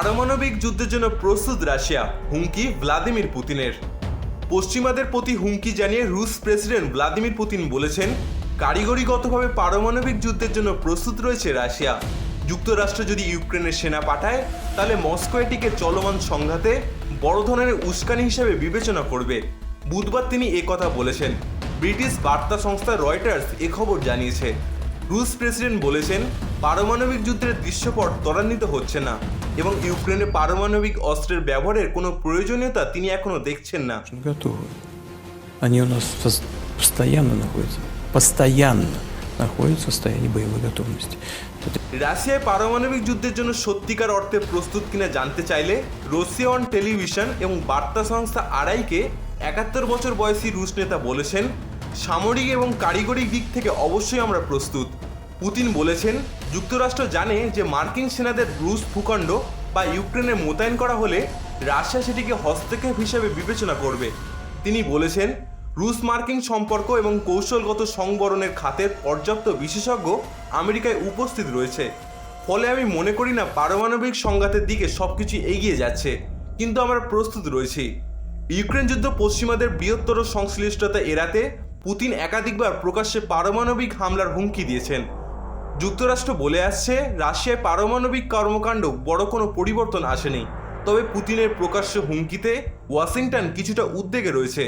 পারমাণবিক যুদ্ধের জন্য প্রস্তুত রাশিয়া, হুমকি ভ্লাদিমির পুতিনের। পশ্চিমাদের প্রতি হুমকি জানিয়ে রুশ প্রেসিডেন্ট ভ্লাদিমির পুতিন বলেছেন, কারিগরিগতভাবে পারমাণবিক যুদ্ধের জন্য প্রস্তুত রয়েছে রাশিয়া। যুক্তরাষ্ট্র যদি ইউক্রেনের সেনা পাঠায়, তাহলে মস্কো এটিকে চলমান সংঘাতে বড় ধরনের উস্কানি হিসেবে বিবেচনা করবে। বুধবার তিনি কথা বলেছেন। ব্রিটিশ বার্তা সংস্থা রয়টার্স এ খবর জানিয়েছে। রুশ প্রেসিডেন্ট বলেছেন পারমাণবিক যুদ্ধের দৃশ্যপট ত্বরান্বিত হচ্ছে না এবং ইউক্রেনে পারমাণবিক অস্ত্রের ব্যবহারের কোনো প্রয়োজনীয়তা তিনি এখনো দেখছেন না готовы. Они у нас пос- постоянно находятся, постоянно находятся в состоянии боевой готовности. Это রাশিয়ায় পারমাণবিক যুদ্ধের জন্য সত্যিকার অর্থে প্রস্তুত কিনা জানতে চাইলে রাশিয়া অন টেলিভিশন এবং বার্তা সংস্থা আড়াইকে একাত্তর বছর বয়সী রুশ নেতা বলেছেন সামরিক এবং কারিগরি দিক থেকে অবশ্যই আমরা প্রস্তুত পুতিন বলেছেন, যুক্তরাষ্ট্র জানে যে মার্কিন সেনাদের রুশ ভূখণ্ড বা ইউক্রেনে মোতায়েন করা হলে রাশিয়া সেটিকে হস্তক্ষেপ হিসেবে বিবেচনা করবে। তিনি বলেছেন, রুশ মার্কিন সম্পর্ক এবং কৌশলগত সংবরণের খাতের পর্যাপ্ত বিশেষজ্ঞ আমেরিকায় উপস্থিত রয়েছে। ফলে আমি মনে করি না পারমাণবিক সংঘাতের দিকে সব কিছু এগিয়ে যাচ্ছে, কিন্তু আমরা প্রস্তুত রয়েছি। ইউক্রেন যুদ্ধ পশ্চিমাদের বৃহত্তর সংশ্লিষ্টতা এড়াতে পুতিন একাধিকবার প্রকাশ্যে পারমাণবিক হামলার হুমকি দিয়েছেন। যুক্তরাষ্ট্র বলে আসছে, রাশিয়ায় পারমাণবিক কর্মকাণ্ড বড় কোনো পরিবর্তন আসেনি। তবে পুতিনের প্রকাশ্য হুমকিতে ওয়াশিংটন কিছুটা উদ্বেগে রয়েছে।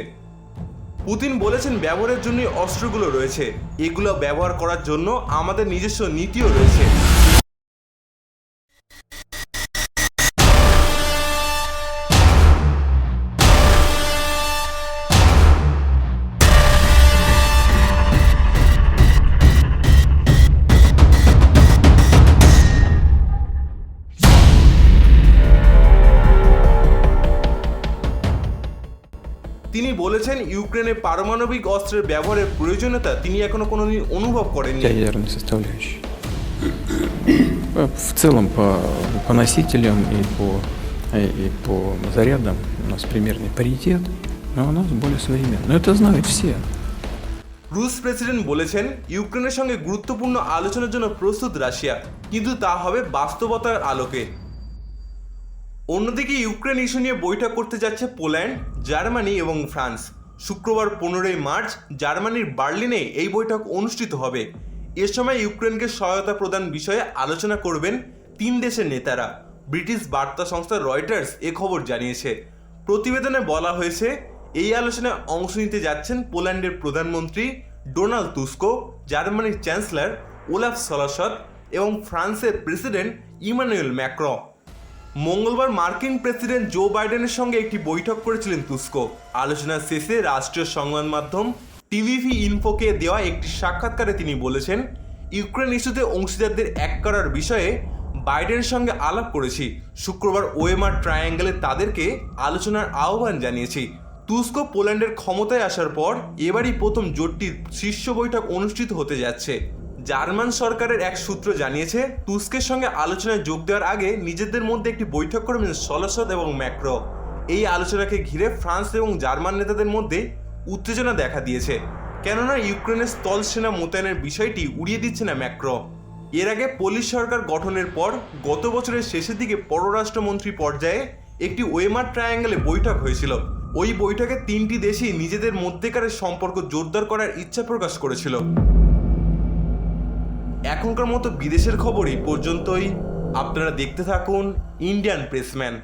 পুতিন বলেছেন ব্যবহারের জন্যই অস্ত্রগুলো রয়েছে। এগুলো ব্যবহার করার জন্য আমাদের নিজস্ব নীতিও রয়েছে। বলেছেন ইউক্রেনে পারমাণবিক অস্ত্রের ব্যবহারের প্রয়োজনীয়তা তিনি এখনো কোনোদিন অনুভব করেননি ядерной составляющей. Э, В целом по, по носителям и по, и и по зарядам у нас примерный паритет, но у нас более современный. Но это знают все. রুশ প্রেসিডেন্ট বলেছেন ইউক্রেনের সঙ্গে গুরুত্বপূর্ণ আলোচনার জন্য প্রস্তুত রাশিয়া কিন্তু তা হবে বাস্তবতার আলোকে অন্যদিকে ইউক্রেন ইস্যু নিয়ে বৈঠক করতে যাচ্ছে পোল্যান্ড, জার্মানি এবং ফ্রান্স। শুক্রবার পনেরোই মার্চ জার্মানির বার্লিনে এই বৈঠক অনুষ্ঠিত হবে। এ সময় ইউক্রেনকে সহায়তা প্রদান বিষয়ে আলোচনা করবেন তিন দেশের নেতারা। ব্রিটিশ বার্তা সংস্থা রয়টার্স এ খবর জানিয়েছে। প্রতিবেদনে বলা হয়েছে, এই আলোচনায় অংশ নিতে যাচ্ছেন পোল্যান্ডের প্রধানমন্ত্রী ডোনাল্ড তুস্কো, জার্মানির চ্যান্সেলর ওলাফ সলাসত এবং ফ্রান্সের প্রেসিডেন্ট ইমানুয়েল ম্যাক্র মঙ্গলবার মার্কিন প্রেসিডেন্ট জো বাইডেনের সঙ্গে একটি বৈঠক করেছিলেন তুস্কো। আলোচনার শেষে রাষ্ট্রীয় সংবাদ মাধ্যম টিভিভি ইনফোকে দেওয়া একটি সাক্ষাৎকারে তিনি বলেছেন, ইউক্রেন ইস্যুতে অংশীদারদের এক করার বিষয়ে বাইডেনের সঙ্গে আলাপ করেছি। শুক্রবার ওয়েমার ট্রায়াঙ্গেলে তাদেরকে আলোচনার আহ্বান জানিয়েছি। তুস্কো পোল্যান্ডের ক্ষমতায় আসার পর এবারই প্রথম জোটটির শীর্ষ বৈঠক অনুষ্ঠিত হতে যাচ্ছে। জার্মান সরকারের এক সূত্র জানিয়েছে, তুস্কের সঙ্গে আলোচনায় যোগ দেওয়ার আগে নিজেদের মধ্যে একটি বৈঠক করবেন সলসদ এবং ম্যাক্রো। এই আলোচনাকে ঘিরে ফ্রান্স এবং জার্মান নেতাদের মধ্যে উত্তেজনা দেখা দিয়েছে। কেননা ইউক্রেনের স্থল সেনা মোতায়েনের বিষয়টি উড়িয়ে দিচ্ছে না ম্যাক্রো। এর আগে পোলিশ সরকার গঠনের পর গত বছরের শেষের দিকে পররাষ্ট্রমন্ত্রী পর্যায়ে একটি ওয়েমার ট্রায়াঙ্গেলে বৈঠক হয়েছিল। ওই বৈঠকে তিনটি দেশই নিজেদের মধ্যেকার সম্পর্ক জোরদার করার ইচ্ছা প্রকাশ করেছিল। এখনকার মতো বিদেশের খবর এই পর্যন্তই। আপনারা দেখতে থাকুন ইন্ডিয়ান প্রেসম্যান